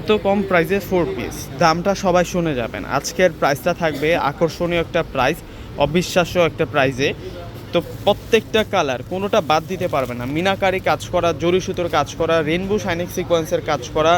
এত কম প্রাইসে four piece দামটা সবাই শুনে যাবেন। আজকের প্রাইসটা থাকবে আকর্ষণীয় একটা প্রাইস অবিশ্বাস্য একটা প্রাইসে তো প্রত্যেকটা কালার কোনোটা বাদ দিতে পারবে না। মিনাকারি কাজ করা, জরি সুতোর কাজ করা রেনবো শাইনিং সিকোয়েন্সের কাজ করা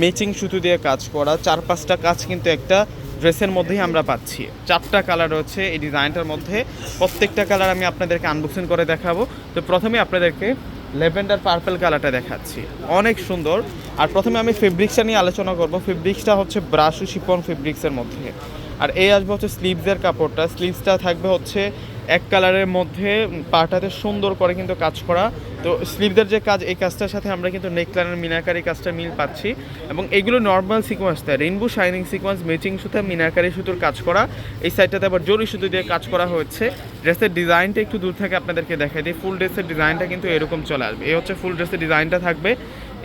ম্যাচিং সুতো দিয়ে কাজ করা, চার পাঁচটা কাজ কিন্তু একটা ড্রেসের মধ্যেই আমরা পাচ্ছি। চারটা কালার রয়েছে এই ডিজাইনটার মধ্যে। প্রত্যেকটা কালার আমি আপনাদেরকে আনবক্সিং করে দেখাবো। তো প্রথমে আপনাদেরকে লেভেন্ডার পার্পেল কালারটা দেখাচ্ছি। অনেক সুন্দর। আর প্রথমে আমি ফেব্রিক্সটা নিয়ে আলোচনা করব। ফেব্রিক্সটা হচ্ছে ব্রাশু শিপন ফেব্রিক্সের মধ্যে। আর এই আসবে হচ্ছে স্লিভসের কাপড়টা। স্লিভসটা থাকবে হচ্ছে এক কালারের মধ্যে পাটাতে সুন্দর করে কিন্তু কাজ করা। তো স্লিভদের যে কাজ, এই কাজটার সাথে আমরা কিন্তু নেকলাইনের মিনাকারি কাজটা মিল পাচ্ছি। এবং এগুলো নর্মাল সিকোয়েন্স দেয়। রেইনবো শাইনিং সিকোয়েন্স ম্যাচিং সুতা, মিনাকারি সুতোর কাজ করা। এই সাইডটাতে আবার জরি সুতো দিয়ে কাজ করা হয়েছে। ড্রেসের ডিজাইনটা একটু দূর থেকে আপনাদেরকে দেখাই দিই। ফুল ড্রেসের ডিজাইনটা কিন্তু এরকম চলে আসবে। এই হচ্ছে ফুল ড্রেসের ডিজাইনটা থাকবে।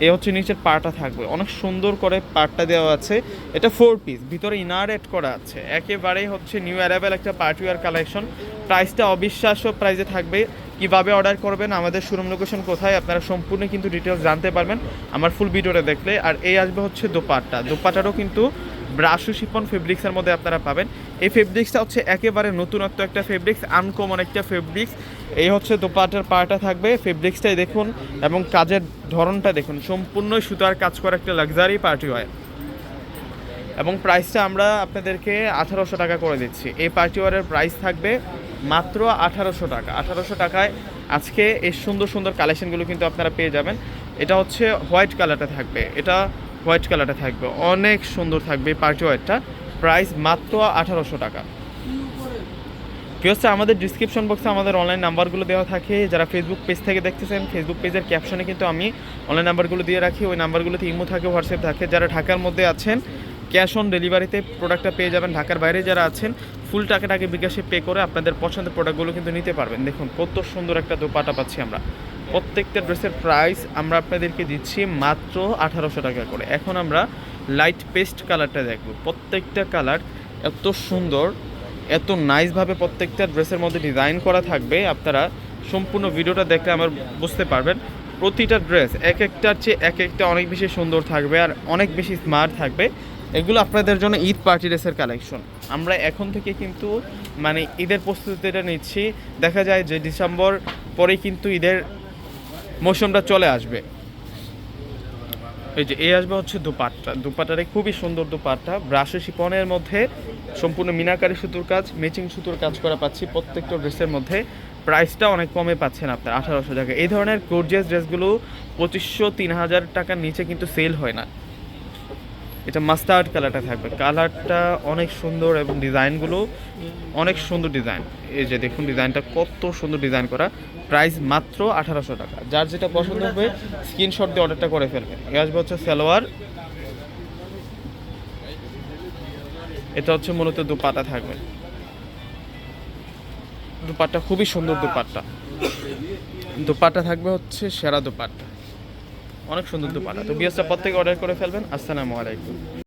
এ হচ্ছে নিচের পাটা থাকবে। অনেক সুন্দর করে পাটটা দেওয়া আছে। এটা ফোর পিস ভিতরে ইনার এড করা আছে। একেবারেই হচ্ছে নিউ অ্যারাইভেল একটা পার্টিওয়ার কালেকশন প্রাইসটা অবিশ্বাস্য প্রাইসে থাকবে। কীভাবে অর্ডার করবেন, আমাদের শোরুম লোকেশন কোথায়, আপনারা সম্পূর্ণ কিন্তু ডিটেলস জানতে পারবেন। আমার ফুল ভিডিওটা দেখলে। আর এই আসবে হচ্ছে দোপাট্টা। দোপাট্টারও কিন্তু ব্রাশু শিপন ফেব্রিক্সের মধ্যে আপনারা পাবেন। এই ফেব্রিক্সটা হচ্ছে একেবারে নতুনত্ব একটা ফেব্রিক্স আনকমন একটা ফেব্রিক্স। এই হচ্ছে দোপাটার পাটা থাকবে, ফেব্রিক্সটাই দেখুন এবং কাজের ধরনটা দেখুন। সম্পূর্ণ সুতার কাজ করা একটা লাক্সারি পার্টি হয় এবং প্রাইসটা আমরা আপনাদেরকে আঠারোশো টাকা করে দিচ্ছি। এই পার্টি ওয়ারের প্রাইস থাকবে মাত্র আঠারোশো টাকা। আঠারোশো টাকায় আজকে এই সুন্দর সুন্দর কালেকশনগুলো কিন্তু আপনারা পেয়ে যাবেন। এটা হচ্ছে হোয়াইট কালারটা থাকবে। এটা হোয়াইট কালারটা থাকবে। অনেক সুন্দর থাকবে পার্টি ওয়ারটা। প্রাইস মাত্র আঠারোশো টাকা। কি হচ্ছে? আমাদের ডিসক্রিপশন বক্সে আমাদের অনলাইন নাম্বারগুলো দেওয়া থাকে। যারা ফেসবুক পেজ থেকে দেখতেছেন ফেসবুক পেজের ক্যাপশনে কিন্তু আমি অনলাইন নাম্বারগুলো দিয়ে রাখি। ওই নাম্বারগুলোতে ইমো থাকে হোয়াটসঅ্যাপ থাকে। যারা ঢাকার মধ্যে আছেন ক্যাশ অন ডেলিভারিতে প্রোডাক্টটা পেয়ে যাবেন। ঢাকার বাইরে যারা আছেন ফুল টাকাটাকে বিকাশে পে করে আপনাদের পছন্দের প্রোডাক্টগুলো কিন্তু নিতে পারবেন। দেখুন, কত সুন্দর একটা দোপাটা পাচ্ছি আমরা। প্রত্যেকটা ড্রেসের প্রাইস আমরা আপনাদেরকে দিচ্ছি মাত্র আঠারোশো টাকা করে। এখন আমরা লাইট পেস্ট কালারটা দেখব। প্রত্যেকটা কালার এত সুন্দর, এত নাইসভাবে প্রত্যেকটা ড্রেসের মধ্যে ডিজাইন করা থাকবে। আপনারা সম্পূর্ণ ভিডিওটা দেখলে আমার বুঝতে পারবেন। প্রতিটা ড্রেস এক একটার চেয়ে এক একটা অনেক বেশি সুন্দর থাকবে আর অনেক বেশি স্মার্ট থাকবে। এগুলো আপনাদের জন্য ঈদ পার্টি ড্রেসের কালেকশন আমরা এখন থেকে কিন্তু মানে ঈদের প্রস্তুতিটা নিচ্ছি। দেখা যায় যে ডিসেম্বর পরেই কিন্তু ঈদের মৌসুমটা চলে আসবে। এই যে এই আসবে হচ্ছে দুপাট্টা। দুপাট্টারে খুবই সুন্দর দুপাট্টা। ব্রাশে শিপনের মধ্যে সম্পূর্ণ মিনাকারী সুতোর কাজ ম্যাচিং সুতোর কাজ করা পাচ্ছি প্রত্যেকটা ড্রেসের মধ্যে। প্রাইসটা অনেক কমে পাচ্ছেন আপনার, আঠারোশো টাকা। এই ধরনের গোর্জিয়াস ড্রেসগুলো পঁচিশশো, তিন হাজার টাকার নিচে কিন্তু সেল হয় না। এটা মাস্টার্ড কালারটা থাকবে। কালারটা অনেক সুন্দর এবং ডিজাইনগুলো অনেক সুন্দর ডিজাইন এই যে দেখুন ডিজাইনটা কত সুন্দর ডিজাইন করা। প্রাইস মাত্র আঠারোশো টাকা। যার যেটা পছন্দ হবে স্ক্রিনশট দিয়ে অর্ডারটা করে ফেলবেন। এ আসবে হচ্ছে সালোয়ার। এটা হচ্ছে মূলত দুপাটা থাকবে। দুপাট্টা খুবই সুন্দর দুপাট্টা। দুপাট্টা থাকবে হচ্ছে সেরা দুপাট্টা। অনেক সুন্দর দুপাটা। তো বিএসটা প্রত্যেকে অর্ডার করে ফেলবেন। আসসালামু আলাইকুম।